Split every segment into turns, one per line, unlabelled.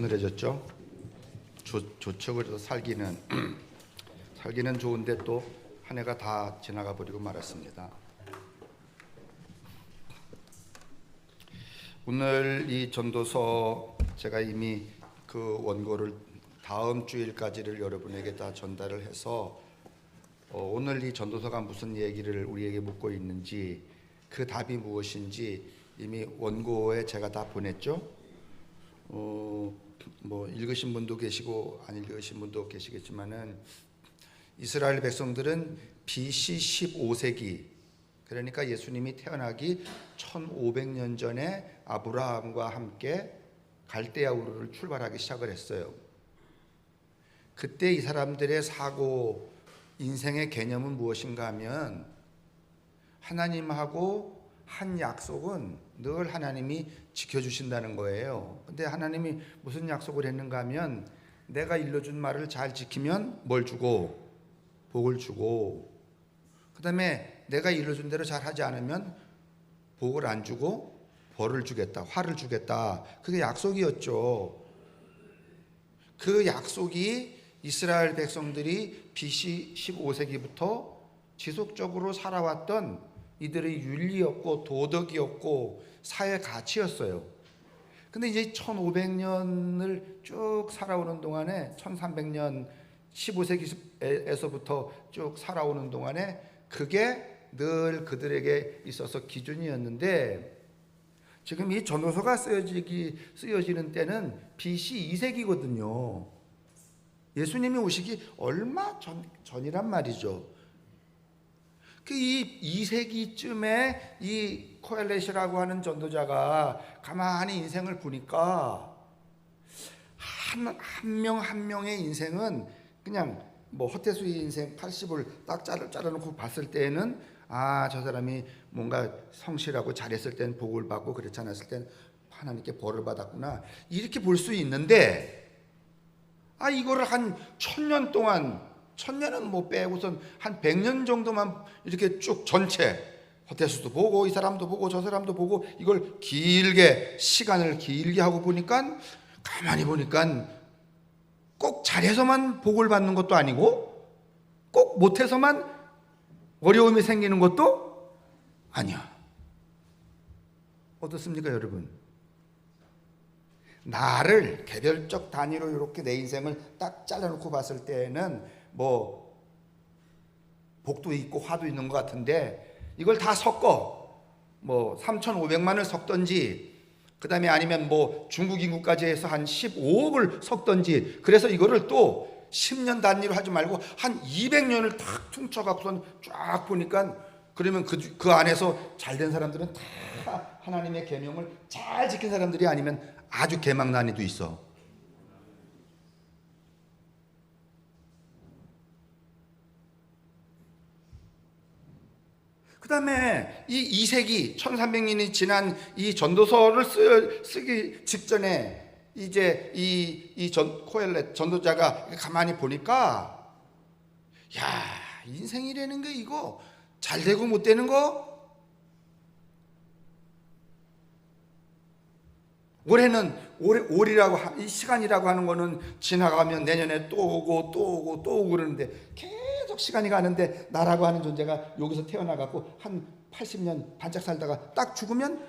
늘어졌죠. 조. 그래서 살기는 살기는 좋은데 또 한 해가 다 지나가 버리고 말았습니다. 오늘 이 전도서 제가 이미 그 원고를 다음 주일까지를 여러분에게 다 전달을 해서 어, 오늘 이 전도서가 무슨 얘기를 우리에게 묻고 있는지 그 답이 무엇인지 이미 원고에 제가 다 보냈죠. 어, 뭐 읽으신 분도 계시고 안 읽으신 분도 계시겠지만은 이스라엘 백성들은 BC 15세기 그러니까 예수님이 태어나기 1500년 전에 아브라함과 함께 갈대아 우르를 출발하기 시작을 했어요. 그때 이 사람들의 사고 인생의 개념은 무엇인가 하면 하나님하고 한 약속은 늘 하나님이 지켜주신다는 거예요. 근데 하나님이 무슨 약속을 했는가 하면 내가 일러준 말을 잘 지키면 뭘 주고 복을 주고 그다음에 내가 일러준 대로 잘 하지 않으면 복을 안 주고 벌을 주겠다. 화를 주겠다. 그게 약속이었죠. 그 약속이 이스라엘 백성들이 BC 15세기부터 지속적으로 살아왔던 이들의 윤리였고 도덕이었고 사회 가치였어요. 근데 이제 1500년을 쭉 살아오는 동안에 1300년 15세기에서부터 쭉 살아오는 동안에 그게 늘 그들에게 있어서 기준이었는데 지금 이 전도서가 쓰여지기 쓰여지는 때는 BC 2세기거든요. 예수님이 오시기 얼마 전 전이란 말이죠. 그이 2세기쯤에 이 코엘렛이라고 하는 전도자가 가만히 인생을 보니까 한한명한 명의 인생은 그냥 뭐 허태수의 인생 80을 딱 자르, 자르놓고 봤을 때에는 아 저 사람이 뭔가 성실하고 잘했을 땐 복을 받고 그렇지 않았을 땐 하나님께 벌을 받았구나. 이렇게 볼 수 있는데 아 이거를 한 천년 동안 천년은 뭐 빼고선 한백년 정도만 이렇게 쭉 전체 허태수도 보고 이 사람도 보고 저 사람도 보고 이걸 길게 시간을 길게 하고 보니까 가만히 보니까 꼭 잘해서만 복을 받는 것도 아니고 꼭 못해서만 어려움이 생기는 것도 아니야. 어떻습니까, 여러분? 나를 개별적 단위로 이렇게 내 인생을 딱 잘라놓고 봤을 때는 뭐 복도 있고 화도 있는 것 같은데 이걸 다 섞어 뭐 3,500만을 섞던지 그 다음에 아니면 뭐 중국 인구까지 해서 한 15억을 섞던지 그래서 이거를 또 10년 단위로 하지 말고 한 200년을 탁 퉁쳐 갖고선 쫙 보니까 그러면 그, 그 안에서 잘된 사람들은 다 하나님의 계명을 잘 지킨 사람들이 아니면 아주 개망난이도 있어. 그 다음에 이 2세기 1300년이 지난 이 전도서를 쓰, 쓰기 직전에 이제 이, 이 전, 코엘렛 전도자가 가만히 보니까 야 인생이라는 게 이거 잘 되고 못 되는 거? 올해는 올, 올이라고 하- 이 시간이라고 하는 거는 지나가면 내년에 또 오고 또 오고 또 오고 그러는데 계속 시간이 가는데 나라고 하는 존재가 여기서 태어나갖고 한 80년 반짝 살다가 딱 죽으면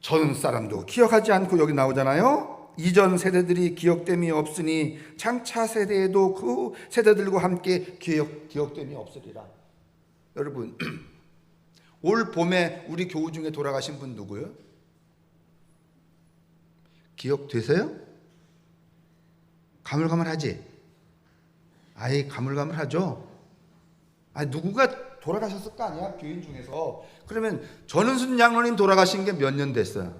전 사람도 기억하지 않고 여기 나오잖아요. 이전 세대들이 기억됨이 없으니 장차 세대에도 그 세대들과 함께 기억 기억됨이 없으리라. 여러분 올 봄에 우리 교우 중에 돌아가신 분 누구요? 기억되세요? 가물가물하지? 아예 가물가물하죠? 아 누구가 돌아가셨을 거 아니야 교인 중에서 그러면 전은순 장로님 돌아가신 게 몇 년 됐어요?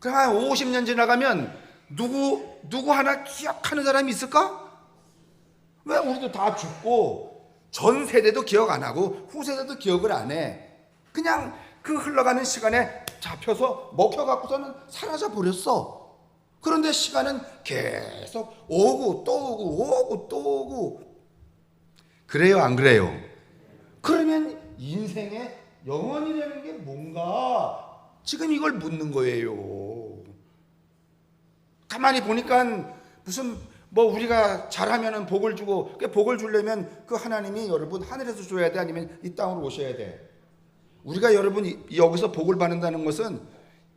그럼 한 50년 지나가면 누구 누구 하나 기억하는 사람이 있을까? 왜 우리도 다 죽고 전 세대도 기억 안 하고 후 세대도 기억을 안 해. 그냥 그 흘러가는 시간에 잡혀서 먹혀 갖고서는 사라져 버렸어. 그런데 시간은 계속 오고 또 오고 오고 또 오고 그래요 안 그래요? 그러면 인생의 영원이라는 게 뭔가 지금 이걸 묻는 거예요. 가만히 보니까 무슨 뭐 우리가 잘하면은 복을 주고 그 복을 주려면 그 하나님이 여러분 하늘에서 줘야 돼 아니면 이 땅으로 오셔야 돼. 우리가 여러분 이- 여기서 복을 받는다는 것은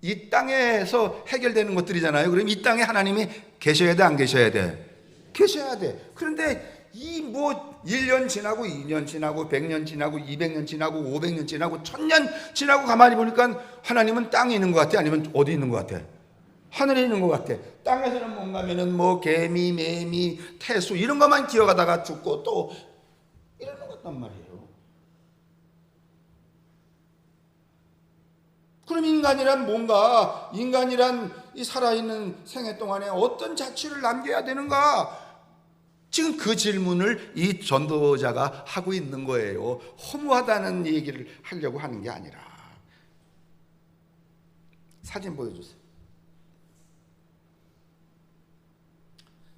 이 땅에서 해결되는 것들이잖아요. 그럼 이 땅에 하나님이 계셔야 돼 안 계셔야 돼? 계셔야 돼. 그런데 이 뭐 1년 지나고 2년 지나고 100년 지나고 200년 지나고 500년 지나고 1000년 지나고 가만히 보니까 하나님은 땅에 있는 것 같아 아니면 어디 있는 것 같아? 하늘에 있는 것 같아. 땅에서는 뭔가면은 뭐 개미, 매미, 태수 이런 것만 기어가다가 죽고 또 이러는 것 같단 말이에요. 그럼 인간이란 뭔가 인간이란 이 살아있는 생애 동안에 어떤 자취를 남겨야 되는가? 지금 그 질문을 이 전도자가 하고 있는 거예요. 허무하다는 얘기를 하려고 하는 게 아니라. 사진 보여주세요.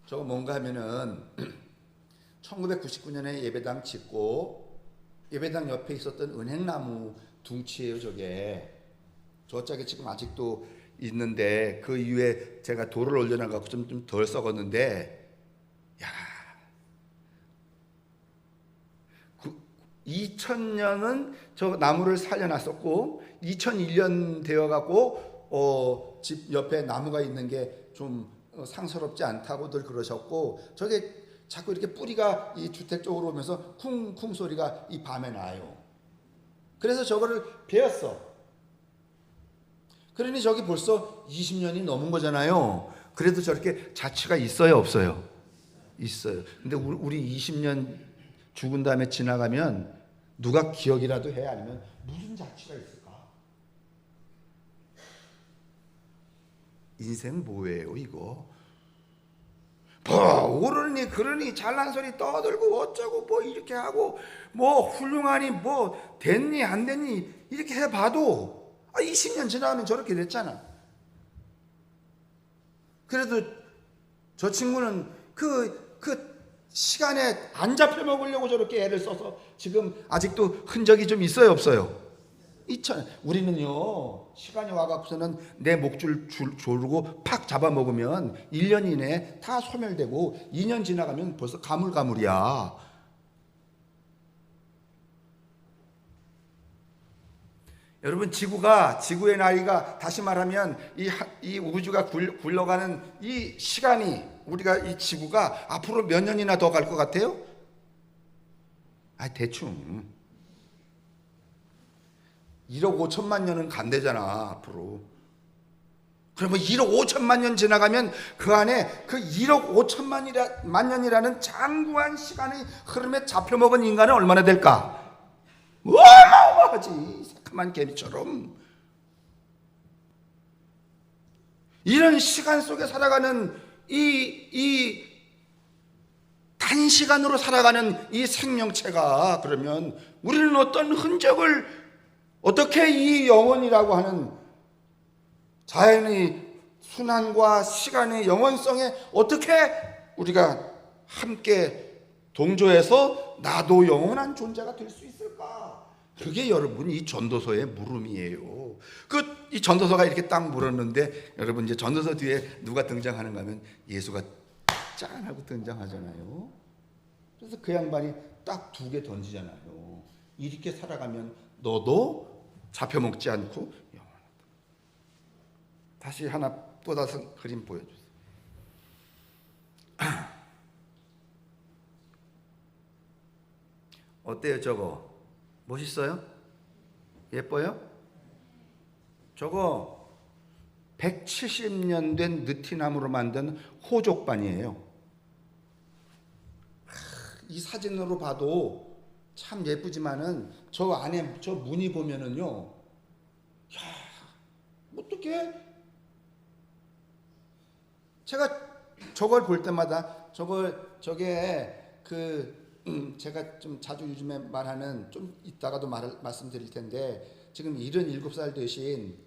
저거 뭔가 하면은 1999년에 예배당 짓고 예배당 옆에 있었던 은행나무 둥치예요, 저게. 저 짝에 지금 아직도 있는데 그 이후에 제가 돌을 올려놔갖고 좀 좀 덜 썩었는데, 야, 그 2000년은 저 나무를 살려놨었고 2001년 되어갖고 어, 집 옆에 나무가 있는 게 좀 상스럽지 않다고들 그러셨고 저게 자꾸 이렇게 뿌리가 이 주택 쪽으로 오면서 쿵쿵 소리가 이 밤에 나요. 그래서 저거를 베었어. 그러니 저기 벌써 20년이 넘은 거잖아요. 그래도 저렇게 자취가 있어요, 없어요? 있어요. 근데 우리, 우리 20년 죽은 다음에 지나가면 누가 기억이라도 해 아니면 무슨 자취가 있을까? 인생 뭐예요, 이거? 뭐 오르니 그러니 잘난 소리 떠들고 어쩌고 뭐 이렇게 하고 뭐 훌륭하니 뭐 됐니 안 됐니 이렇게 해봐도 아 20년 지나면 저렇게 됐잖아. 그래도 저 친구는 그, 그 시간에 안 잡혀 먹으려고 저렇게 애를 써서 지금 아직도 흔적이 좀 있어요, 없어요? 있잖아. 우리는요, 시간이 와갖고서는 내 목줄 줄, 조르고 팍 잡아먹으면 1년 이내에 다 소멸되고 2년 지나가면 벌써 가물가물이야. 여러분 지구가 지구의 나이가 다시 말하면 이, 하- 이 우주가 굴, 굴러가는 이 시간이 우리가 이 지구가 앞으로 몇 년이나 더 갈 것 같아요? 아 대충 1억 5천만 년은 간대잖아 앞으로. 그러면 1억 5천만 년 지나가면 그 안에 그 1억 5천만이라 만 년이라는 장구한 시간의 흐름에 잡혀먹은 인간은 얼마나 될까? 어마어마하지 새카만 개미처럼 이런 시간 속에 살아가는 이, 이 단시간으로 살아가는 이 생명체가 그러면 우리는 어떤 흔적을 어떻게 이 영원이라고 하는 자연의 순환과 시간의 영원성에 어떻게 우리가 함께 동조해서 나도 영원한 존재가 될 수 있을까? 그게 여러분 이 전도서의 물음이에요. 그 이 전도서가 이렇게 딱 물었는데 여러분 이제 전도서 뒤에 누가 등장하는가 하면 예수가 짠 하고 등장하잖아요. 그래서 그 양반이 딱 두 개 던지잖아요. 이렇게 살아가면 너도 잡혀먹지 않고 영원하다. 다시 하나 또 다시 그림 보여주세요. 어때요 저거? 멋있어요? 예뻐요? 저거 170년 된 느티나무로 만든 호족반이에요. 이 사진으로 봐도 참 예쁘지만은 저 안에 저 무늬 보면은요, 야 어떻게? 제가 저걸 볼 때마다 저걸 저게 그 음, 제가 좀 자주 요즘에 말하는 좀 이따가도 말 말씀드릴 텐데 지금 77살 되신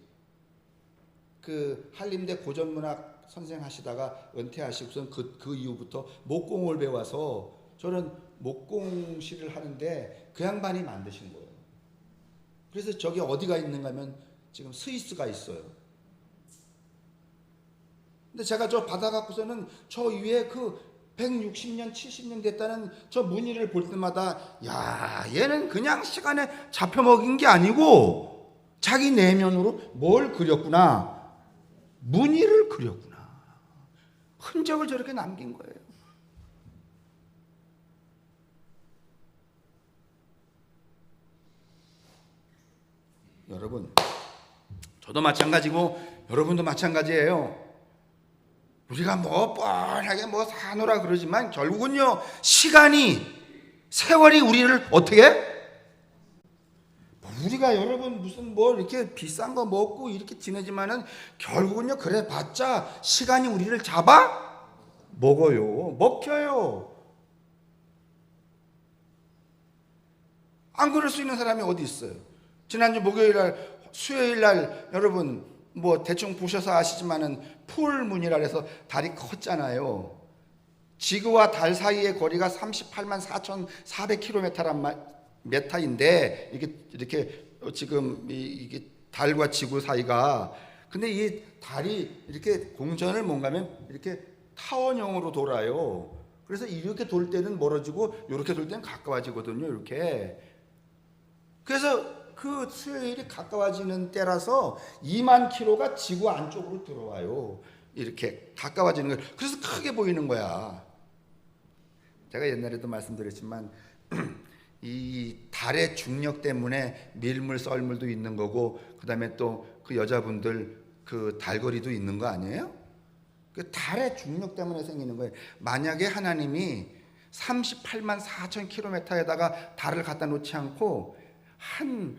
그 한림대 고전문학 선생 하시다가 은퇴하시고선 그, 그 이후부터 목공을 배워서 저는 목공실을 하는데 그 양반이 만드신 거예요. 그래서 저게 어디가 있는가 하면 지금 스위스가 있어요. 근데 제가 저 받아 갖고서는 저 위에 그 160년, 70년 됐다는 저 무늬를 볼 때마다 야, 얘는 그냥 시간에 잡혀 먹인 게 아니고 자기 내면으로 뭘 그렸구나. 무늬를 그렸구나. 흔적을 저렇게 남긴 거예요. 여러분, 저도 마찬가지고 여러분도 마찬가지예요. 우리가 뭐 뻔하게 뭐 사노라 그러지만 결국은요 시간이 세월이 우리를 어떻게? 뭐 우리가 여러분 무슨 뭐 이렇게 비싼 거 먹고 이렇게 지내지만은 결국은요 그래 봤자 시간이 우리를 잡아 먹어요. 먹혀요. 안 그럴 수 있는 사람이 어디 있어요? 지난주 목요일 날 수요일 날 여러분 뭐 대충 보셔서 아시지만은 풀문이라 해서 달이 컸잖아요. 지구와 달 사이의 거리가 38만 4,400km란 메타인데 이게 이렇게 지금 이- 이게 달과 지구 사이가 근데 이 달이 이렇게 공전을 뭔가면 이렇게 타원형으로 돌아요. 그래서 이렇게 돌 때는 멀어지고 이렇게 돌 때는 가까워지거든요. 이렇게. 그래서 그 수요일이 가까워지는 때라서 2만 킬로가 지구 안쪽으로 들어와요. 이렇게 가까워지는 거예요. 그래서 크게 보이는 거야. 제가 옛날에도 말씀드렸지만 이 달의 중력 때문에 밀물 썰물도 있는 거고 그다음에 또 그 여자분들 그 달거리도 있는 거 아니에요? 그 달의 중력 때문에 생기는 거예요. 만약에 하나님이 38만 4천 킬로미터에다가 달을 갖다 놓지 않고 한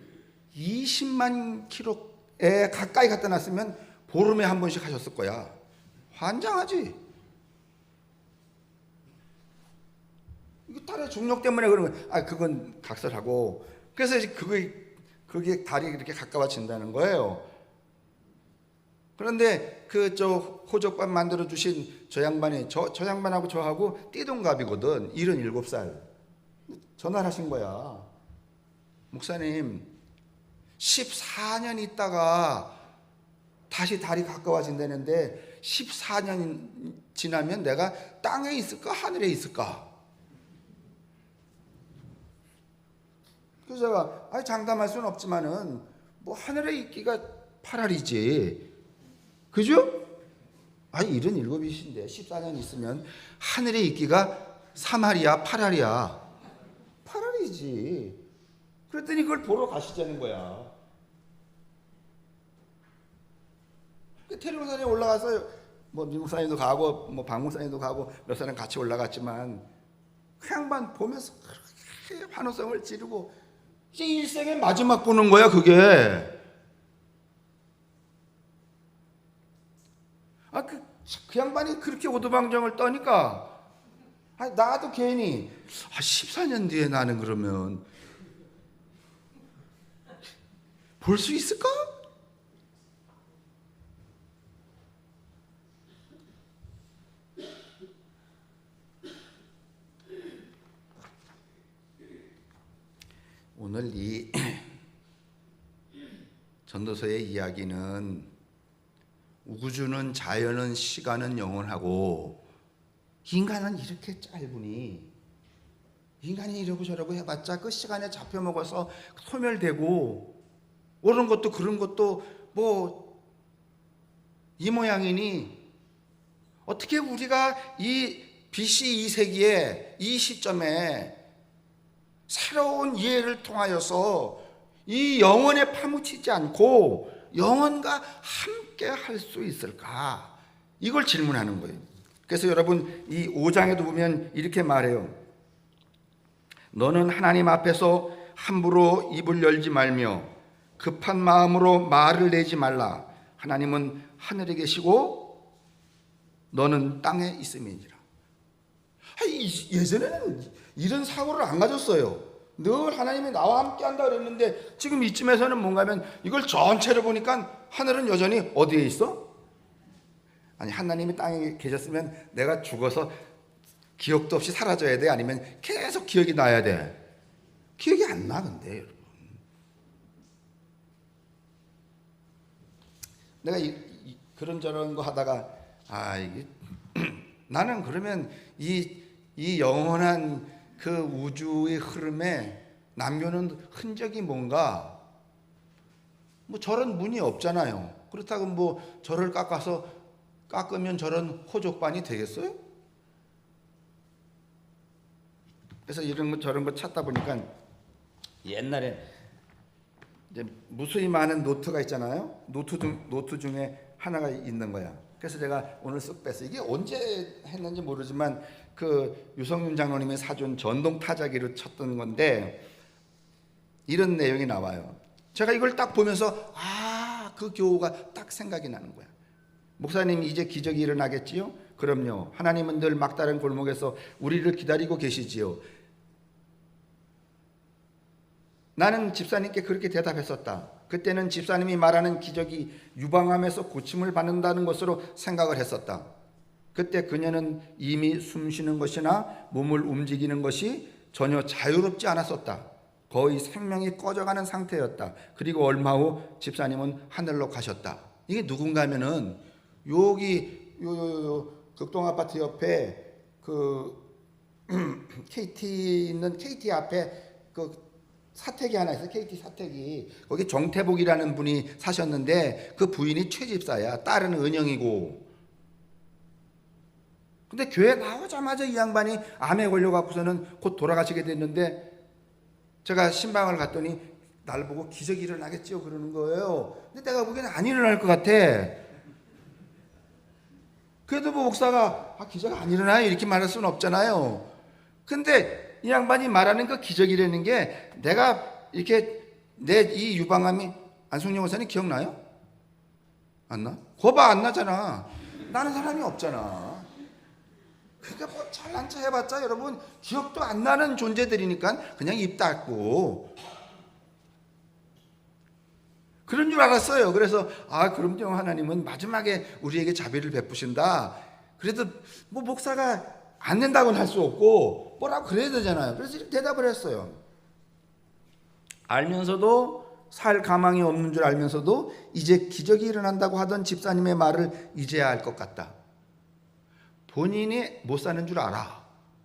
20만 킬로에 가까이 갖다 놨으면 보름에 한 번씩 하셨을 거야. 환장하지. 이거 달의 중력 때문에 그런 거야. 아, 그건 각설하고. 그래서 이제 그게, 그게 달이 이렇게 가까워진다는 거예요. 그런데 그 저 호적밥 만들어 주신 저 양반이 저, 저 양반하고 저하고 띠동갑이거든. 77살. 전화를 하신 거야. 목사님, 14년 있다가 다시 달이 가까워진다는데 14년 지나면 내가 땅에 있을까 하늘에 있을까? 그래서 제가 아니 장담할 수는 없지만은 뭐 하늘에 있기가 8알이지. 그죠? 아니 이런 일곱이신데 14년 있으면 하늘에 있기가 3알이야 8알이야. 8알이지. 그랬더니 그걸 보러 가시자는 거야. 그 테르산에 올라가서 뭐 미국 사람도 가고 뭐 방문 사람도 가고 몇 사람 같이 올라갔지만 그 양반 보면서 그렇게 환호성을 지르고 이제 일생의 마지막 보는 거야 그게. 아 그 그 양반이 그렇게 오두방정을 떠니까 아 나도 괜히 아 14년 뒤에 나는 그러면 볼 수 있을까? 오늘 이 전도서의 이야기는 우주는 자연은 시간은 영원하고 인간은 이렇게 짧으니 인간이 이러고 저러고 해봤자 그 시간에 잡혀 먹어서 소멸되고 옳은 것도 그런 것도 뭐 이 모양이니 어떻게 우리가 이 BC 2세기에 이 시점에 새로운 이해를 통하여서 이 영혼에 파묻히지 않고 영혼과 함께 할 수 있을까? 이걸 질문하는 거예요. 그래서 여러분 이 5장에도 보면 이렇게 말해요. 너는 하나님 앞에서 함부로 입을 열지 말며 급한 마음으로 말을 내지 말라. 하나님은 하늘에 계시고 너는 땅에 있음이니라. 예전에는 이런 사고를 안 가졌어요. 늘 하나님이 나와 함께 한다 그랬는데 지금 이쯤에서는 뭔가면 이걸 전체를 보니까 하늘은 여전히 어디에 있어? 아니 하나님이 땅에 계셨으면 내가 죽어서 기억도 없이 사라져야 돼 아니면 계속 기억이 나야 돼 기억이 안 나 근데 여러분 내가 이, 이, 그런저런 거 하다가 아 이게 나는 그러면 이, 이 영원한 그 우주의 흐름에 남겨놓은 흔적이 뭔가 뭐 저런 문이 없잖아요. 그렇다고 뭐 저를 깎아서 깎으면 저런 호족반이 되겠어요? 그래서 이런 거 저런 거 찾다 보니까 옛날에 이제 무수히 많은 노트가 있잖아요. 노트 중 노트 중에 하나가 있는 거야. 그래서 제가 오늘 쓱 뺐어. 이게 언제 했는지 모르지만 그 유성윤 장로님의 사준 전동 타자기로 쳤던 건데 이런 내용이 나와요. 제가 이걸 딱 보면서 아, 그 교우가 딱 생각이 나는 거야. 목사님 이제 기적이 일어나겠지요? 그럼요. 하나님은 늘 막다른 골목에서 우리를 기다리고 계시지요. 나는 집사님께 그렇게 대답했었다. 그때는 집사님이 말하는 기적이 유방암에서 고침을 받는다는 것으로 생각을 했었다. 그때 그녀는 이미 숨 쉬는 것이나 몸을 움직이는 것이 전혀 자유롭지 않았었다. 거의 생명이 꺼져가는 상태였다. 그리고 얼마 후 집사님은 하늘로 가셨다. 이게 누군가 하면은 여기 요요요 극동 아파트 옆에 그 KT 있는 KT 앞에 그 사택이 하나 있어요. KT 사택이 거기 정태복이라는 분이 사셨는데 그 부인이 최 집사야. 딸은 은영이고. 근데 교회 나오자마자 이 양반이 암에 걸려 갖고서는 곧 돌아가시게 됐는데 제가 신방을 갔더니 날 보고 기적이 일어나겠지요 그러는 거예요. 근데 내가 보기에는 안 일어날 것 같아. 그래도 뭐 목사가 아, 기적 안 일어나요 이렇게 말할 수는 없잖아요. 근데 이 양반이 말하는 그 기적이라는 게 내가 이렇게 내 이 유방암이 안승용 원사님 기억나요? 안 나? 거봐 안 나잖아. 나는 사람이 없잖아. 그러니까 뭐 잘난 체 해봤자 여러분 기억도 안 나는 존재들이니까 그냥 입 닫고 그런 줄 알았어요. 그래서 아 그럼요 하나님은 마지막에 우리에게 자비를 베푸신다. 그래도 뭐 목사가 안 된다고는 할 수 없고 뭐라고 그래야 되잖아요. 그래서 이렇게 대답을 했어요. 알면서도 살 가망이 없는 줄 알면서도 이제 기적이 일어난다고 하던 집사님의 말을 이제야 알 것 같다. 본인이 못 사는 줄 알아.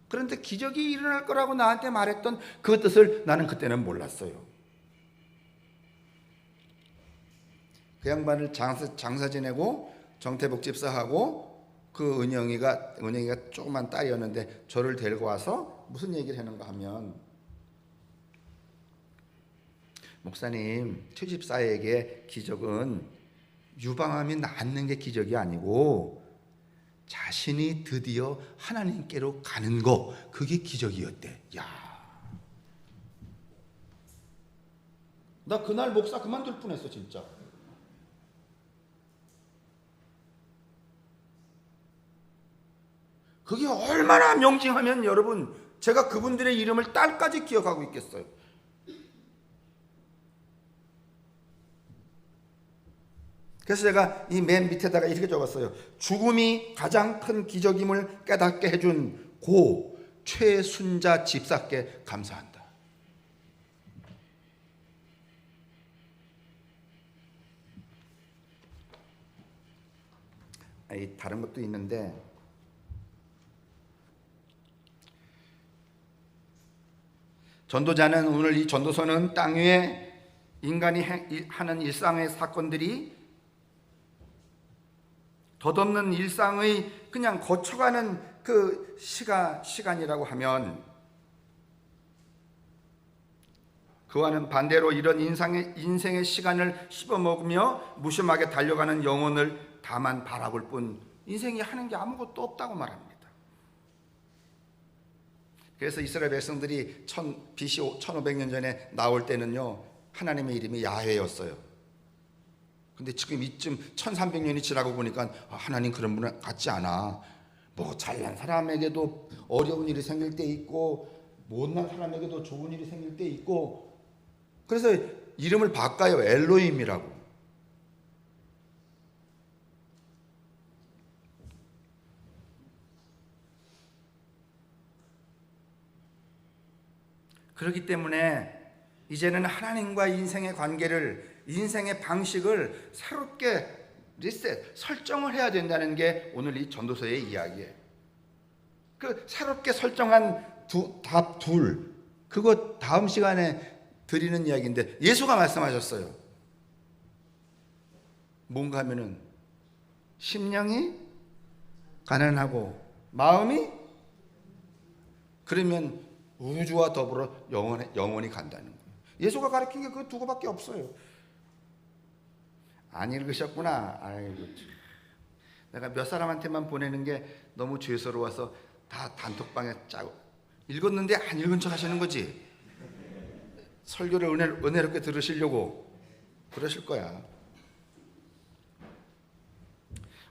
그런데 기적이 일어날 거라고 나한테 말했던 그 뜻을 나는 그때는 몰랐어요. 그 양반을 장사, 장사 지내고 정태복 집사하고 그 은영이가 은영이가 조그만 딸이었는데 저를 데리고 와서 무슨 얘기를 하는가 하면 목사님 최 집사에게 기적은 유방암이 낫는 게 기적이 아니고 자신이 드디어 하나님께로 가는 거 그게 기적이었대. 야. 나 그날 목사 그만둘 뻔했어 진짜. 그게 얼마나 명징하면 여러분 제가 그분들의 이름을 딸까지 기억하고 있겠어요. 그래서 제가 이 맨 밑에다가 이렇게 적었어요. 죽음이 가장 큰 기적임을 깨닫게 해준 고 최순자 집사께 감사한다. 이 다른 것도 있는데 전도자는 오늘 이 전도서는 땅 위에 인간이 하는 일상의 사건들이 덧없는 일상의 그냥 거쳐가는 그 시간 시간이라고 하면 그와는 반대로 이런 인상의 인생의 시간을 씹어 먹으며 무심하게 달려가는 영혼을 다만 바라볼 뿐 인생이 하는 게 아무것도 없다고 말합니다. 그래서 이스라엘 백성들이 천, BC 1500년 전에 나올 때는요 하나님의 이름이 야훼였어요. 근데 지금 이쯤 1300년이 지나고 보니까 아, 하나님 그런 분 같지 않아. 뭐 잘난 사람에게도 어려운 일이 생길 때 있고 못난 사람에게도 좋은 일이 생길 때 있고 그래서 이름을 바꿔요. 엘로임이라고. 그렇기 때문에 이제는 하나님과 인생의 관계를 인생의 방식을 새롭게 리셋, 설정을 해야 된다는 게 오늘 이 전도서의 이야기예요. 그 새롭게 설정한 두, 답 둘, 그거 다음 시간에 드리는 이야기인데 예수가 말씀하셨어요. 뭔가 하면은 심령이 가난하고 마음이 그러면 우주와 더불어 영원, 영원히 간다는 거예요. 예수가 가르친 게 그 두 개밖에 없어요. 안 읽으셨구나. 아이고. 참. 내가 몇 사람한테만 보내는 게 너무 죄스러워서 다 단톡방에 짜고 읽었는데 안 읽은 척 하시는 거지. 설교를 은혜, 은혜롭게 들으시려고 그러실 거야.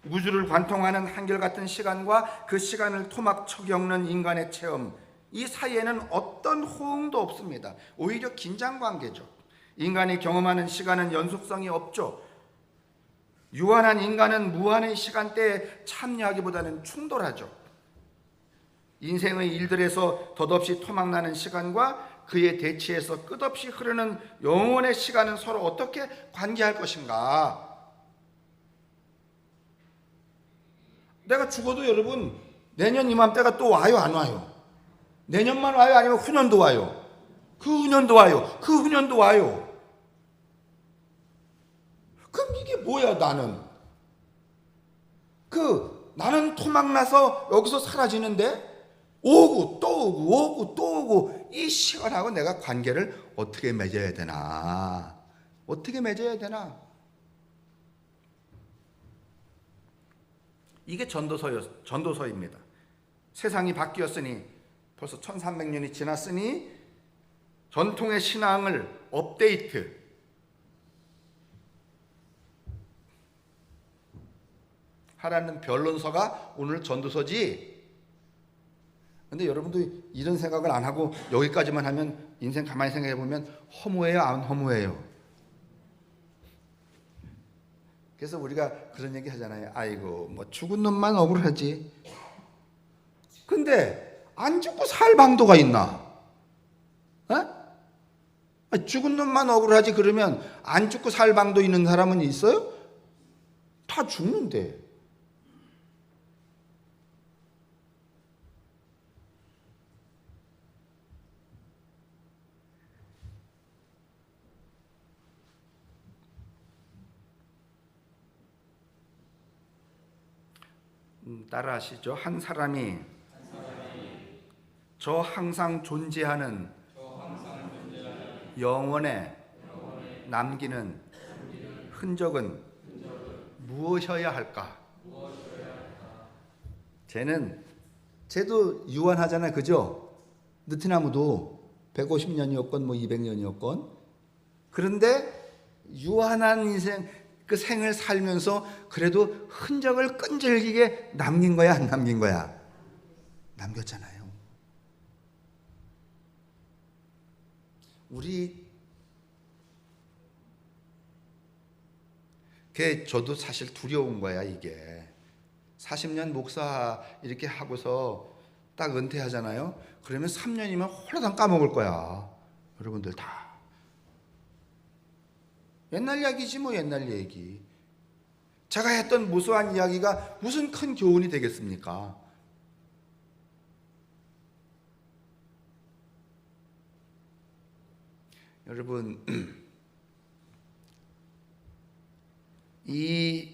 우주를 관통하는 한결같은 시간과 그 시간을 토막쳐 겪는 인간의 체험 이 사이에는 어떤 호응도 없습니다. 오히려 긴장 관계죠. 인간이 경험하는 시간은 연속성이 없죠. 유한한 인간은 무한의 시간대에 참여하기보다는 충돌하죠. 인생의 일들에서 덧없이 토막나는 시간과 그에 대치해서 끝없이 흐르는 영원의 시간은 서로 어떻게 관계할 것인가? 내가 죽어도 여러분 내년 이맘때가 또 와요 안 와요? 내년만 와요 아니면 후년도 와요? 그 후년도 와요. 그 후년도 와요. 그럼 이게 뭐야 나는? 그 나는 토막나서 여기서 사라지는데 오고 또 오고 오고 또 오고 이 시간하고 내가 관계를 어떻게 맺어야 되나? 어떻게 맺어야 되나? 이게 전도서였, 전도서입니다. 세상이 바뀌었으니 벌써 1300년이 지났으니 전통의 신앙을 업데이트 하라는 변론서가 오늘 전도서지. 근데 여러분도 이런 생각을 안 하고 여기까지만 하면 인생 가만히 생각해 보면 허무해요, 안 허무해요? 그래서 우리가 그런 얘기 하잖아요. 아이고, 뭐 죽은 놈만 억울하지. 근데 안 죽고 살 방도가 있나? 어? 죽은 놈만 억울하지 그러면 안 죽고 살 방도 있는 사람은 있어요? 다 죽는데. 음, 따라하시죠. 한 사람이 저 항상 존재하는 영원에 남기는 흔적은 무엇이어야 할까? 쟤는 쟤도 유한하잖아요, 그죠? 느티나무도 150년이었건 뭐 200년이었건 그런데 유한한 인생 그 생을 살면서 그래도 흔적을 끈질기게 남긴 거야, 안 남긴 거야? 남겼잖아요. 우리 그 저도 사실 두려운 거야 이게 40년 목사 이렇게 하고서 딱 은퇴하잖아요. 그러면 3년이면 홀라당 까먹을 거야. 여러분들 다 옛날 이야기지 뭐 옛날 얘기. 제가 했던 무수한 이야기가 무슨 큰 교훈이 되겠습니까? 여러분 이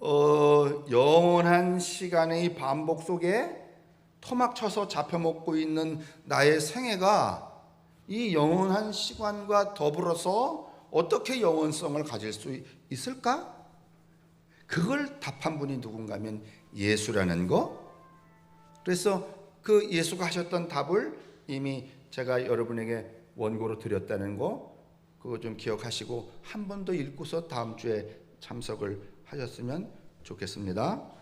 어, 영원한 시간의 반복 속에 토막쳐서 잡혀먹고 있는 나의 생애가 이 영원한 시간과 더불어서 어떻게 영원성을 가질 수 있을까? 그걸 답한 분이 누군가면 예수라는 거. 그래서 그 예수가 하셨던 답을 이미 제가 여러분에게 원고로 드렸다는 거 그거 좀 기억하시고 한 번 더 읽고서 다음 주에 참석을 하셨으면 좋겠습니다.